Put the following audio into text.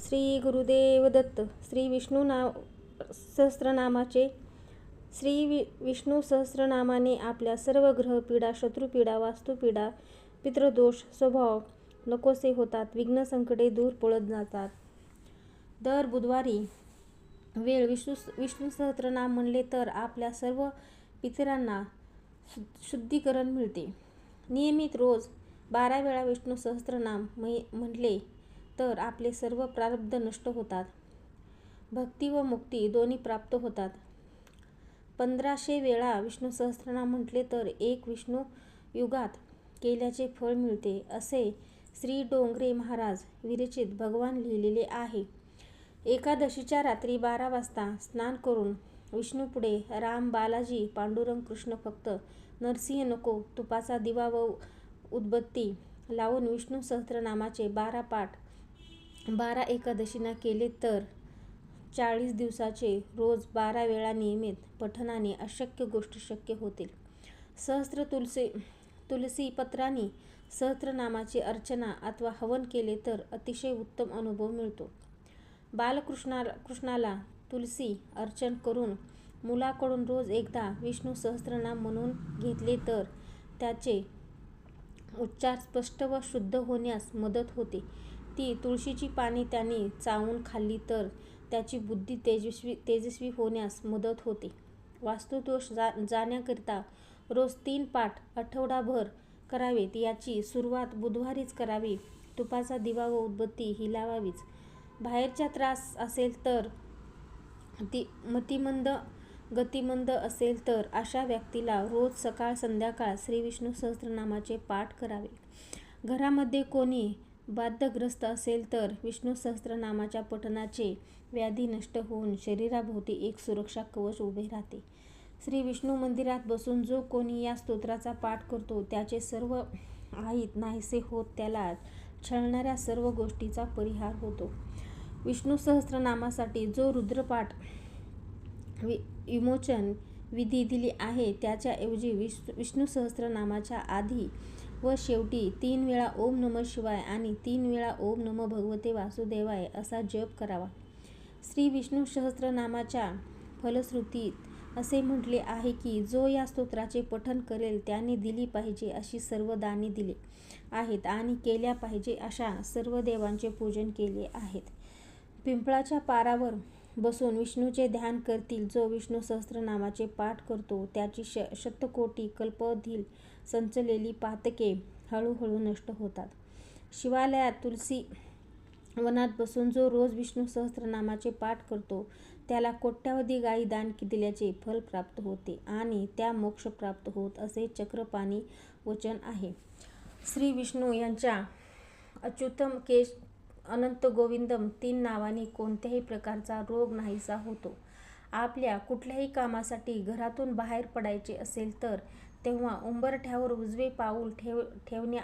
श्री गुरुदेव दत्त श्री विष्णू नाव सहस्रनामाचे श्री वि विष्णू सहस्रनामाने आपल्या सर्व ग्रहपीडा शत्रुपीडा वास्तुपीडा पितृदोष स्वभाव नकोसे होतात विघ्न संकटे दूर पळत जातात. दर बुधवारी वेळ विष्णू विष्णू सहस्रनाम म्हणले तर आपल्या सर्व पितरांना शु शुद्धीकरण मिळते. नियमित रोज बारा वेळा विष्णू सहस्रनाम म्हटले तर आपले सर्व प्रारब्ध नष्ट होतात. भक्ती व मुक्ती दोन्ही प्राप्त होतात. पंधराशे वेळा विष्णू सहस्त्रनाम म्हटले तर एक विष्णू युगात केल्याचे फळ मिळते असे श्री डोंगरे महाराज विरचित भगवान लिहिलेले आहे. एकादशीच्या रात्री बारा वाजता स्नान करून विष्णूपुढे राम बालाजी पांडुरंग कृष्ण फक्त नरसिंह नको तुपाचा दिवा व उदबत्ती लावून विष्णू सहस्त्रनामाचे बारा पाठ बारा एकादशींना केले तर चाळीस दिवसाचे रोज बारा वेळा नियमित पठणाने अशक्य गोष्टी शक्य होतील. सहस्त्र तुलसी तुलसी पत्राने सहस्त्रनामाची अर्चना अथवा हवन केले तर अतिशय उत्तम अनुभव मिळतो. बालकृष्णा कृष्णाला तुलसी अर्चन करून मुलाकडून रोज एकदा विष्णू सहस्त्रनाम म्हणून घेतले तर त्याचे उच्चार स्पष्ट व शुद्ध होण्यास मदत होते. ती तुळशीची पाने त्याने चावून खाल्ली तर त्याची बुद्धी तेजस्वी तेजस्वी होण्यास मदत होते. वास्तुदोष जा जाण्याकरिता रोज तीन पाठ आठवडाभर करावेत याची सुरुवात बुधवारीच करावी. तुपाचा दिवा व उदबत्ती ही लावावीच. बाहेरचा त्रास असेल तर ती मतिमंद गतिमंद असेल तर अशा व्यक्तीला रोज सकाळ संध्याकाळ श्री विष्णू सहस्त्रनामाचे पाठ करावे. घरामध्ये कोणी बाध्यग्रस्त असेल तर विष्णू सहस्त्रनामाच्या पठनाचे व्याधी नष्ट होऊन शरीराभोवती एक सुरक्षा कवच उभे राहते. श्री विष्णू मंदिरात बसून जो कोणी या स्तोत्राचा पाठ करतो त्याचे सर्व आईत नाहीसे होत त्याला छळणाऱ्या सर्व गोष्टीचा परिहार होतो. विष्णू सहस्त्रनामासाठी जो रुद्रपाठ वि विमोचन विधी दिली आहे त्याच्याऐवजी विष विष्णू सहस्त्रनामाच्या आधी व शेवटी तीन वेळा ओम नम शिवाय आणि तीन वेळा ओम नम भगवते वासुदेवाय असा जप करावा. श्री विष्णू सहस्रनामाच्या फलश्रुतीत असे म्हटले आहे की जो या स्तोत्राचे पठन करेल त्याने दिली पाहिजे अशी सर्व दाने दिली आहेत आणि केल्या पाहिजे अशा सर्व देवांचे पूजन केले आहेत. पिंपळाच्या पारावर बसून विष्णूचे ध्यान करतील जो विष्णू सहस्त्रनामाचे पाठ करतो त्याची श शतकोटी कल्पधील संचलेली पातके हळूहळू नष्ट होतात. शिवालयात तुलसी वनात बसून जो रोज विष्णू सहस्त्रनामाचे पाठ करतो त्याला कोट्यावधी गायी दान दिल्याचे फल प्राप्त होते आणि त्या मोक्ष प्राप्त होत असे चक्रपाणी वचन आहे. श्री विष्णू यांच्या अच्युतम केश अनंत गोविंदम तीन नावांनी कोणत्याही प्रकारचा रोग नाहीसा होतो. आपल्या कुठल्याही कामासाठी घरातून बाहेर पडायचे असेल तर तेव्हा उंबरठ्यावर उजवे पाऊल ठेव ठेवण्या